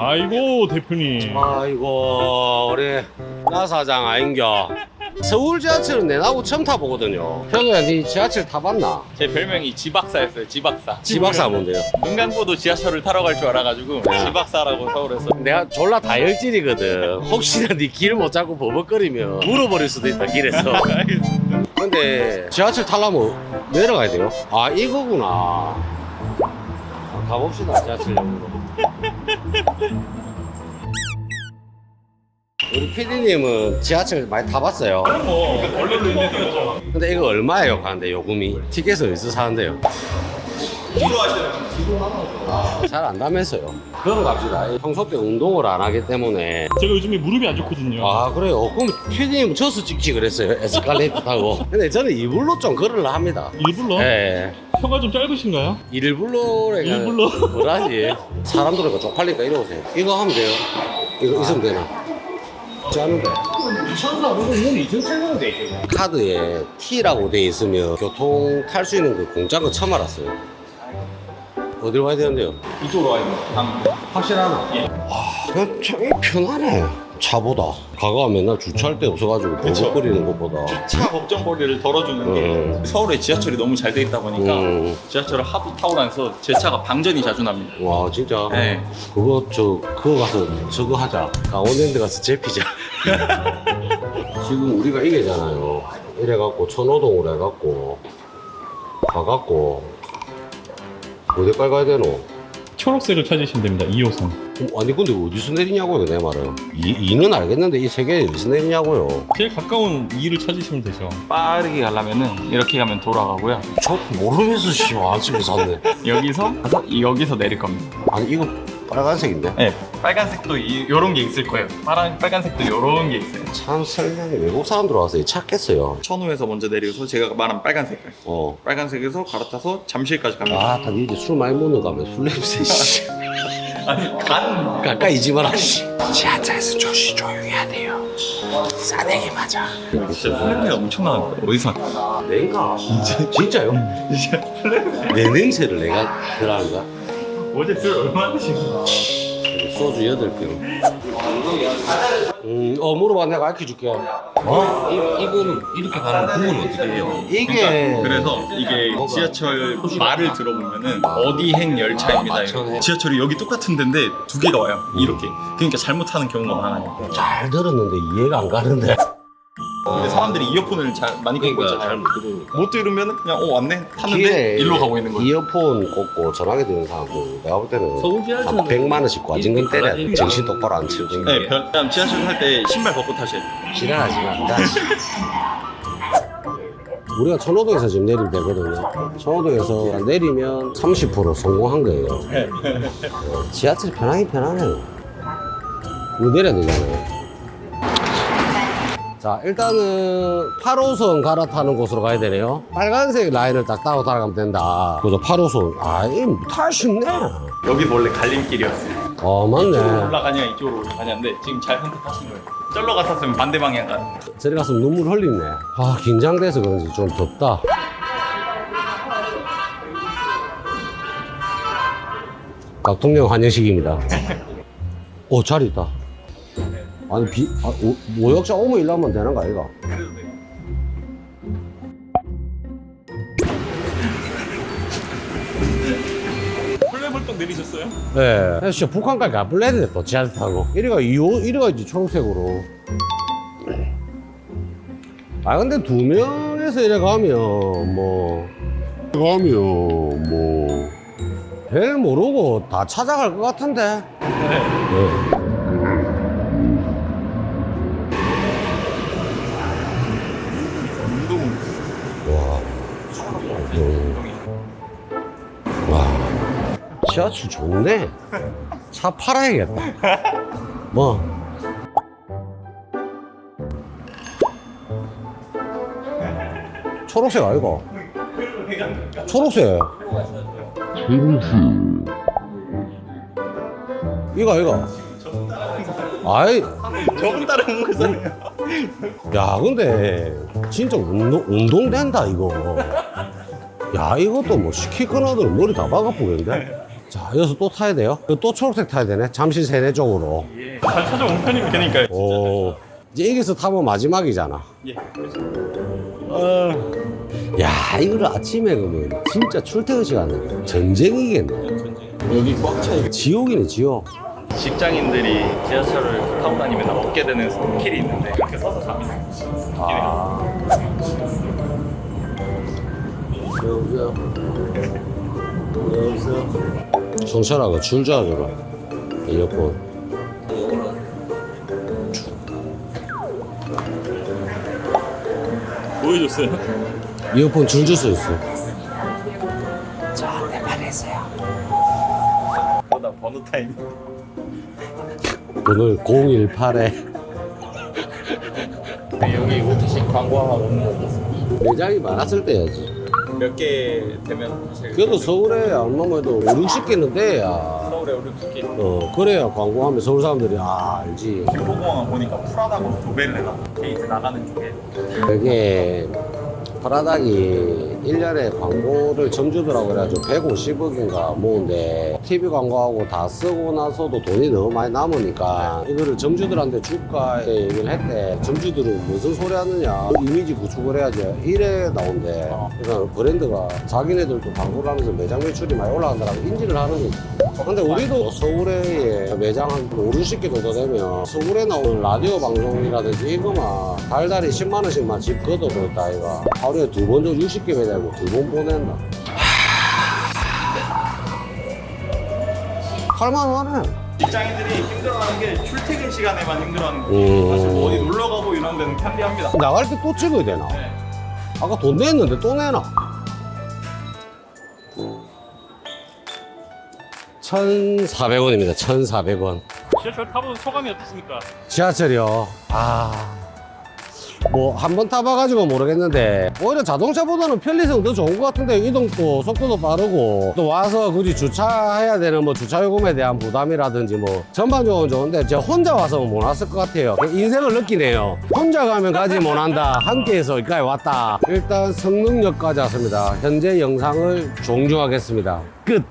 아이고 대표님. 아이고 우리 나 사장 아인겨 서울 지하철은 내 나고 처음 타보거든요 형이야 니 지하철 타봤나? 제 별명이 지박사였어요. 지박사. 지박사 뭔데요? 눈 감고도 지하철을 타러 갈 줄 알아가지고 야. 지박사라고 서울에서. 내가 졸라 다혈질이거든 혹시나 니 길 못 잡고 버벅거리면 물어버릴 수도 있다 길에서 근데 지하철 타려면 내려가야 돼요? 아 이거구나 아, 가봅시다 지하철역으로 우리 PD님은 지하철 많이 타봤어요? 뭐 원래도 있는 거죠. 근데 이거 얼마예요 가는데 요금이? 티켓은 어디서 사는데요? 잘 안다면서요 그럼 갑시다 평소 때 운동을 안 하기 때문에 제가 요즘에 무릎이 안 좋거든요. 아 그래요? 그럼 피디님 저수 찍지 그랬어요 에스컬레이터 타고 근데 저는 이불로 좀 걸으려 합니다 일불러? 예 혀가 좀 짧으신가요? 일불로래 일불로? 뭐라지 사람들은 쪽팔리니까 이리 오세요 이거 하면 돼요 이거 있으면 되나 짜는데 카드에 T라고 돼 있으면 교통 탈 수 있는 그 공짜인 거 처음 알았어요 어디로 가야 되는데요? 이쪽으로 와야 돼요. 당. 확실하나? 예. 그냥 참 편하네 차보다 가가 맨날 주차할 데 없어가지고 그쵸. 버벅거리는 것보다 차 걱정거리를 덜어주는 게 음. 서울에 지하철이 너무 잘 돼 있다 보니까 음. 지하철을 하도 타고 다녀서 제 차가 방전이 자주 납니다. 와 진짜 네. 그거 저 그거 가서 저거 하자 강원랜드 가서 제피자 지금 우리가 이게잖아요 이래갖고 천호동으로 해갖고 가갖고 어디까지 가야 되노? 초록색을 찾으시면 됩니다. 2호선. 어, 아니 근데 어디서 내리냐고요 내 말은 이, 이는 알겠는데 이세개 어디서 내리냐고요 제일 가까운 2를 찾으시면 되죠. 빠르게 가려면은 이렇게 가면 돌아가고요. 저 모르면서 씨와 집에 샀네 여기서 가서 여기서 내릴 겁니다. 아니 이거 빨간색인데 네. 빨간색도 이, 요런 게 있을 거예요. 파란 빨간색도 요런 게 있어요. 참 설명이 외국 사람들 와서 찾겠어요 천호에서 먼저 내리고서 제가 말한 빨간 색깔. 어 빨간색에서 갈아타서 잠실까지 갑니다. 아, 다 이제 술 많이 먹는 거 하면 술 냄새, 씨. 아니 간 가까이 이지 마라, 씨. 지하철에서 조시 조용히 해야 돼요. 싸대기 맞아. 진짜 엄청나는 거예요. 어디서? 내가? 진짜요? 내 냄새를 내가 그러는가? 어제 술 얼마 드신 거? 소주 8병. 음, 어, 물어봐. 내가 알려줄게. 어? 이, 이거는 이렇게 가는 구분 어떻게 해요? 이게. 그래서 이게 지하철 말을 들어보면은 어디 행 열차입니다. 맞춰네. 이렇게. 지하철이 여기 똑같은 데인데 두 개가 와요. 이렇게. 그러니까 잘못하는 경우가 많아요. 잘 들었는데 이해가 안 가는데. 근데 사람들이 이어폰을 잘 많이 꽂고 그러니까 있잖아요. 잘못 들으니까. 못 들으면 그냥 어 왔네 탔는데 길에 일로 가고 있는 거예요. 이어폰 꽂고 전화기 드는 사람들 내가 볼 때는 서울 한 지하철은 100만 원씩 과징금 때려야 돼. 정신 똑바로 안 치고. 네, 별- 그다음 지하철 탈 때 신발 벗고 타셔야 돼요. 지랄하지 마. 나 씨. 우리가 천호동에서 지금 내리면 되거든요. 천호동에서 내리면 30% 성공한 거예요. 어, 지하철 편하긴 편하네요. 이거 내려야 되잖아요. 자, 일단은 8호선 갈아타는 곳으로 가야 되네요. 빨간색 라인을 딱 따고 따라가면 된다. 그죠, 8호선. 아, 이탈 쉽네. 여기 원래 갈림길이었어요. 어, 이쪽으로 맞네. 올라가냐 이쪽으로 올라가냐인데 지금 잘 선택하신 거예요. 절로 갔었으면 반대 방향 가는 거예요. 저리 가서 눈물 흘리네. 아, 긴장돼서 그런지 좀 덥다. 각동령 환영식입니다. 오, 자리 있다. 아니, 비, 아, 오, 모욕자 오면 일하면 되는 거 아이가? 헐레벌떡 내리셨어요? 예. 네. 진짜 북한까지 가볼래 돼, 또 지하철 타고. 이리가 2호, 이리가 이제 초록색으로. 아, 근데 두 명에서 이래 가면, 뭐. 가면, 뭐. 별 모르고 다 찾아갈 것 같은데. 네. 운 지하철 좋네. 차 팔아야겠다. 뭐. 초록색 아이가? 초록색. 이거 이거. 아이, 저분 따르는 거잖아요. 야 근데 진짜 운동 운동 된다 이거. 야 이것도 뭐 시키 끊어도 머리 다 박아보겠는데? 자, 여기서 또 타야 돼요? 또 초록색 타야 되네. 잠실 세내 쪽으로. 예. 잘 찾아온 편이면 되니까요. 오. 이제 여기서 타면 마지막이잖아. 예. 야, 이거를 아침에 그러면 진짜 출퇴근 시간에 전쟁이겠네. 여기 꽉 차 이게 지옥이네, 지옥. 직장인들이 지하철을 타고 다니면 얻게 되는 스킬이 있는데 이렇게 서서 잡니다. 아. 여보세요? 여보세요? 성철아, 줄 줘줘라. 이어폰. 뭐 해줬어요? 이어폰 줄줄수 있어. 보다 번호 타임. 오늘 018에 여기 OTC 광고 하나 넣는 거 매장이 많았을 때야지. 몇 개 되면 사실 그래도 서울에 얼마만 해도 5, 60개는 돼야. 서울에 우리 특히 어, 그래야 광고하면 서울 사람들이 아, 알지. 김포공항 보니까 프라다고 도벨레나 게이트 나가는 쪽에 그게 프라닥이 1년에 광고를 점주들하고 그래가지고 150억인가 모은데 TV 광고하고 다 쓰고 나서도 돈이 너무 많이 남으니까 이거를 점주들한테 줄까 얘기를 했대. 점주들은 무슨 소리 하느냐. 이미지 구축을 해야지. 이래 나온대. 그러니까 브랜드가 자기네들도 광고를 하면서 매장 매출이 많이 올라간다고 인지를 하는 거지 근데 우리도 서울에 매장 한 5, 60개 정도 되면 서울에 나오는 라디오 방송이라든지 이거만 달달이 10만 원씩만 집 걷어버렸다 이가 하루에 두 번 정도 60개 매장고 두 번 보낸다 8만 원에 직장인들이 힘들어하는 게 출퇴근 시간에만 힘들어하는 거예요. 음. 사실 뭐 어디 놀러 가고 이런 데는 편리합니다. 나갈 때 또 찍어야 되나? 네. 아까 돈 냈는데 또 내나? 1,400원입니다. 1,400원. 지하철 타본 소감이 어떻습니까? 지하철이요. 아. 뭐, 한 번 타봐가지고 모르겠는데, 오히려 자동차보다는 편리성 더 좋은 것 같은데, 이동도 속도도 빠르고, 또 와서 굳이 주차해야 되는 뭐 주차요금에 대한 부담이라든지 뭐, 전반적으로 좋은데, 제가 혼자 와서 못 왔을 것 같아요. 인생을 느끼네요. 혼자 가면 가지 못한다. 함께해서 여기까지 왔다. 일단 성능역까지 왔습니다. 현재 영상을 종중하겠습니다. 끝!